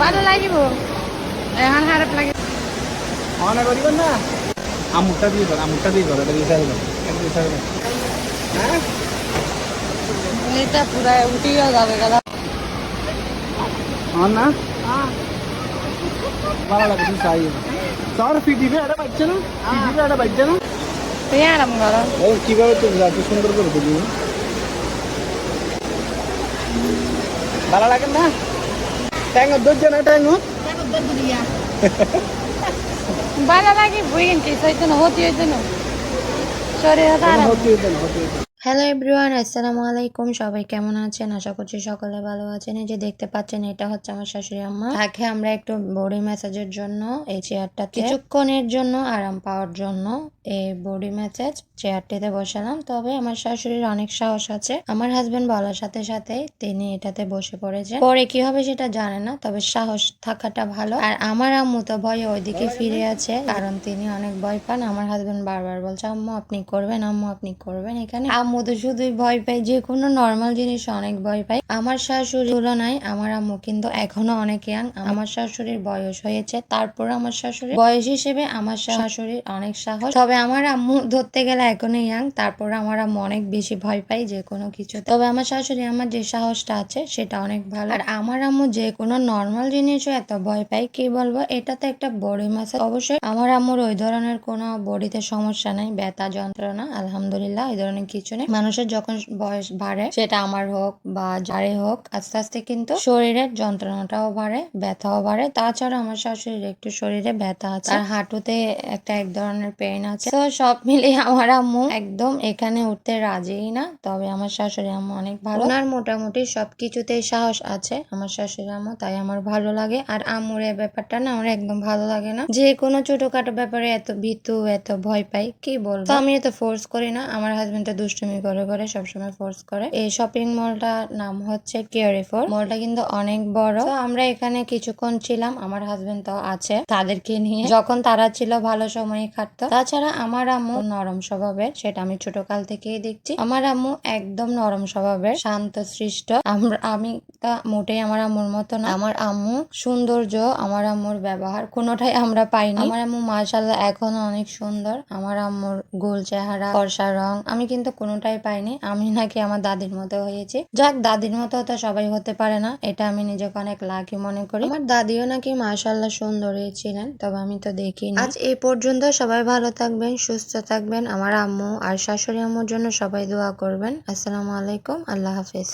ভালো লাগিব। এখন খারাপ লাগে। মনে করিবেন না। আমুরটা দিয়ে কর আমুরটা দিয়ে কর এটা দিয়ে সাইড এটা দিয়ে সাইড হ্যাঁ? এটা পুরা উঠিও যাবে গেলা। আমার না ভালো লাগে তুই চাই। তোর ফিটিবে এটা বাচ্চা না? ফিটিবে এটা বাচ্চা না? তুই আরাম করো। ও কীভাবে তো এত সুন্দর করে দিবি ভালো লাগে না? ট্যাঙ্গ ধরছ না ট্যাঙ্গ ভালো লাগে বুঝেন কি না হতি হইতো না। শরীরে হতে হতে না হতে হতে হ্যালো এভরিওয়ান আসসালামু আলাইকুম সবাই কেমন আছেন? আশা করছি সকলে ভালো আছেন। এই যে দেখতে পাচ্ছেন, এটা হচ্ছে আমার শাশুড়ি আম্মা। তাকে আমরা একটু বডি ম্যাসাজের জন্য, এই চেয়ারটাতে কিছুক্ষণের জন্য আরাম পাওয়ার জন্য এই বডি ম্যাসাজ চেয়ারটিতে বসালাম। তবে আমার শাশুড়ির অনেক সাহস আছে। আমার হাজবেন্ড বলার সাথে সাথে তিনি এটাতে বসে পড়েছেন। পরে কি হবে সেটা জানে না, তবে সাহস থাকাটা ভালো। আর আমার আম্মু তো ভয়ে ওইদিকে ফিরে আছে, কারণ তিনি অনেক ভয় পান। আমার হাজবেন্ড বারবার বলছে, আম্মু, আপনি করবেন, আম্মু, আপনি করবেন এখানে। আম্মু তো শুধুই ভয় পায় যে কোনো নর্মাল জিনিস অনেক ভয় পায় আমার শাশুড়ির তুলনায় আমার আম্মু কিন্তু এখনও অনেক ইয়াং আমার শাশুড়ির বয়স হয়েছে তারপর আমার শাশুড়ি বয়স হিসেবে আমার শাশুড়ির অনেক সাহস। তবে আমার আম্মু ধরতে গেলে এখনও ইয়াং তারপর আমার আম্মু অনেক বেশি ভয় পায় যে কোনো কিছু তবে আমার শাশুড়ি আমার যে সাহসটা আছে, সেটা অনেক ভালো। আর আমার আম্মু যে কোনো নর্মাল জিনিসও এত ভয় পায়, কি বলব? এটা তো একটা বডি ম্যাসাজ অবশ্যই আমার আম্মুর ওই ধরনের কোনো বডিতে সমস্যা নাই, ব্যথা যন্ত্রণা, আলহামদুলিল্লাহ ওই ধরনের কিছু নেই। মানুষের যখন বয়স বাড়ে, সেটা আমার হোক বা যারে হোক, আস্তে আস্তে কিন্তু শরীরের যন্ত্রণাটাও বাড়ে, ব্যথাও বাড়ে। তাছাড়া আমার শাশুড়ির একটু শরীরে ব্যথা আছে। আর হাঁটুতে একটা এক ধরনের পেইন আছে। তো সব মিলিয়ে আমার আম্মু একদম এখানে উঠতে রাজিই না। তবে আমার শাশুড়ি আম্মু অনেক ভালো। ওনার মোটামুটি সবকিছুতেই সাহস আছে আমার শাশুড়ি আম্মু, তাই আমার ভালো লাগে। আর আম্মুর এই ব্যাপারটা না আমার একদম ভালো লাগে না। যে কোনো ছোটখাটো ব্যাপারে এত ভীতু, এত ভয় পাই, কি বলব? আমি এত ফোর্স করি না। আমার হাজবেন্ড তো দুষ্টুমি করে করে সবসময় ফোর্স করে। এই শপিং মলটার নাম হচ্ছে কেয়ারি ফোর মলটা কিন্তু অনেক বড়। তো আমরা এখানে কিছুক্ষণ ছিলাম, আমার হাজবেন্ড তো আছে, তাদেরকে নিয়ে। যখন তারা ছিল, ভালো সময় কাটতো। তাছাড়া আমার আম্মু নরম স্বভাবের, সেটা আমি ছোট কাল থেকেই দেখছি। আমার আম্মু একদম নরম স্বভাবের, শান্ত, সৃষ্ট। আমরা আমি তা মোটেই আমার আম্মুর মতো না। আমার আম্মু সৌন্দর্য, আমার আম্মুর ব্যবহার কোনোটাই আমরা পাইনি। আমার আম্মু মাশাল্লাহ এখনও অনেক সুন্দর। আমার আম্মুর গোল চেহারা, ফর্সা রং, আমি কিন্তু কোনোটাই পাইনি। আমি নাকি আমার দাদির মতো হয়েছি। যাক, দাদির মতো তো সবাই হতে পারে না, এটা আমি নিজেকে অনেক লাকি মনে করি। আমার দাদিও নাকি মাসাল্লাহ সুন্দরী ছিলেন, তবে আমি তো দেখি আজ এই পর্যন্ত সবাই ভালো থাকবেন, সুস্থ থাকবেন। আমার আম্মু আর শাশুড়ি আম্মুর জন্য সবাই দোয়া করবেন। আসসালামু আলাইকুম, আল্লাহ হাফিজ।